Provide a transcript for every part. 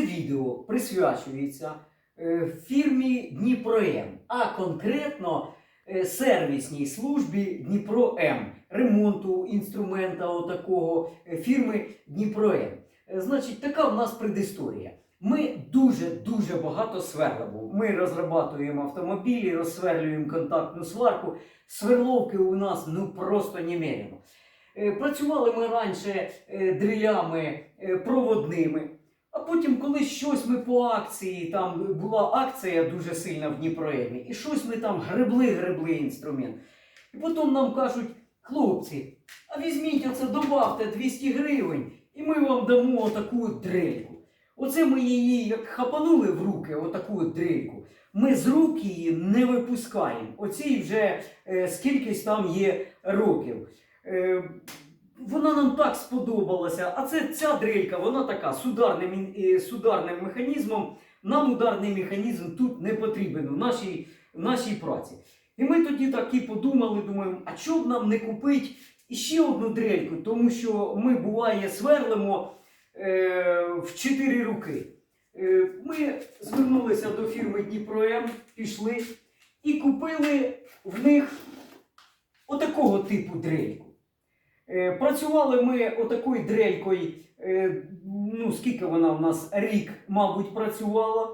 відео присвячується е, фірмі Дніпром, а конкретно е, сервісній службі Дніпро М ремонту інструмента отакого е, фірми Дніпро Значить, така в нас предісторія. Ми дуже-дуже багато сверлимо. Ми розрабатуємо автомобілі, розсверлюємо контактну сварку. Сверловки у нас ну просто немерено. Е, Працювали ми раніше е, дрилями е, проводними. А потім, коли щось ми по акції, там була акція дуже сильна в Дніпроємі, і щось ми там гребли, гребли інструмент. І потім нам кажуть, хлопці, а візьміть оце, добавте 200 гривень, і ми вам дамо отаку дрельку. Оце ми її як хапанули в руки, отаку от дрельку. Ми з рук її не випускаємо. Оцій вже е, скількись там є років. Е, вона нам так сподобалася. А це ця дрелька, вона така з ударним, е, з ударним механізмом. Нам ударний механізм тут не потрібен в нашій, в нашій праці. І ми тоді такі подумали, думаємо, а чого б нам не купити іще одну дрельку, тому що ми буває сверлимо е, в 4 руки. Е, ми звернулися до фірми Дніпром, пішли і купили в них отакого типу дрельку. Працювали ми отакою дрелькою, е, ну скільки вона в нас рік, мабуть, працювала.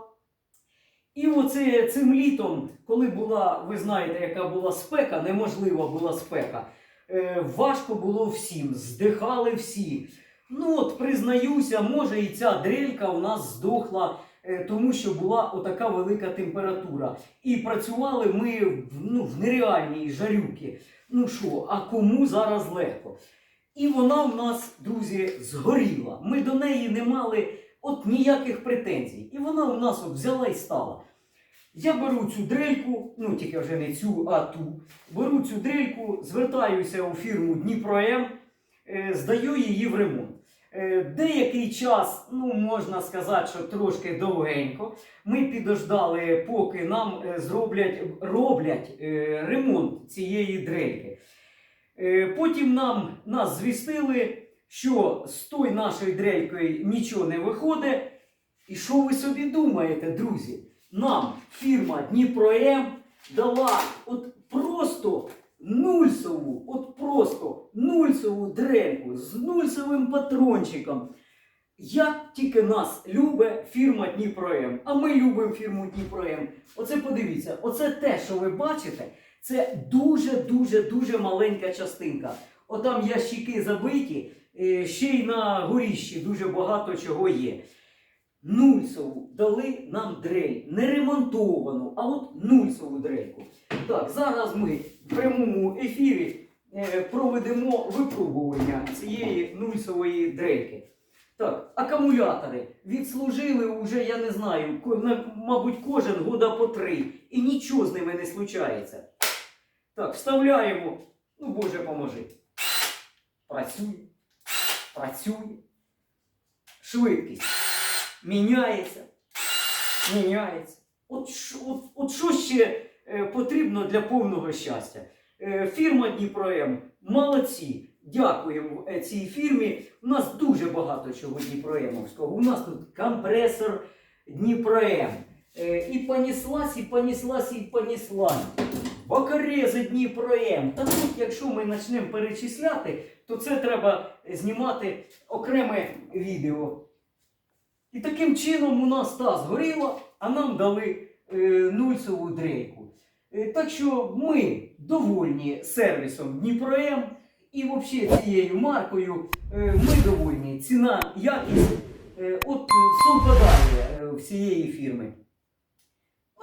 І оце цим літом, коли була, ви знаєте, яка була спека, неможлива була спека, е, важко було всім, здихали всі. Ну от признаюся, може і ця дрелька у нас здохла, е, тому що була отака велика температура. І працювали ми ну, в нереальній жарюки. Ну що, а кому зараз легко? І вона в нас, друзі, згоріла. Ми до неї не мали от ніяких претензій. І вона в нас от взяла і стала. Я беру цю дрельку, ну тільки вже не цю, а ту. Беру цю дрельку, звертаюся у фірму Дніпром, е, здаю її в ремонт. Е, Деякий час, ну можна сказати, що трошки довгенько, ми підождали, поки нам е, зроблять, роблять ремонт цієї дрельки. Е, Потім нам нас звістили, що з тої нашої дрелькою нічого не виходить. І що ви собі думаєте, друзі? Нам фірма Дніпром дала от просто нульсову, от просто нульсову дрельку з нульсовим патрончиком. Як тільки нас любить фірма Дніпром, а ми любимо фірму Дніпром. Оце подивіться, оце те, що ви бачите, це дуже-дуже дуже маленька частинка. Отам ящики забиті, е, ще й на горіщі дуже багато чого є. Нульсову дали нам дрель, не ремонтовану, а от нульсову дрельку. Так, зараз ми в прямому ефірі е, проведемо випробування цієї нульсової дрельки. Так, акумулятори відслужили вже, я не знаю, мабуть, кожен года по три. І нічого з ними не случається. Так, вставляємо. Ну, Боже, поможи. Працює. Працює. Швидкість. Міняється. Міняється. От, от, от що ще е, потрібно для повного щастя? Е, фірма Дніпром, молодці. Дякуємо е, цій фірмі. У нас дуже багато чого Дніпроемовського. У нас тут компресор Дніпром. Е, і поніслась, і поніслась, і поніслась. Бокорези Дніпром. Та тут, якщо ми почнемо перечисляти, то це треба знімати окреме відео. І таким чином у нас та згоріла, а нам дали е, нульцеву дрейку. Е, так що ми довольні сервісом Дніпром і взагалі цією маркою е, ми довольні. Ціна, якість е, от совпадає е, всієї фірми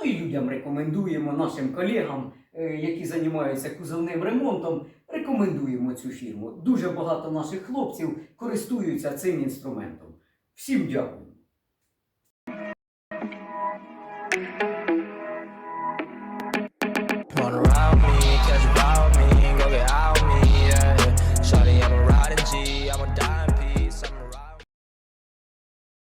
і людям рекомендуємо нашим колегам, е, які займаються кузовним ремонтом. Рекомендуємо цю фірму. Дуже багато наших хлопців користуються цим інструментом. Всім дякую!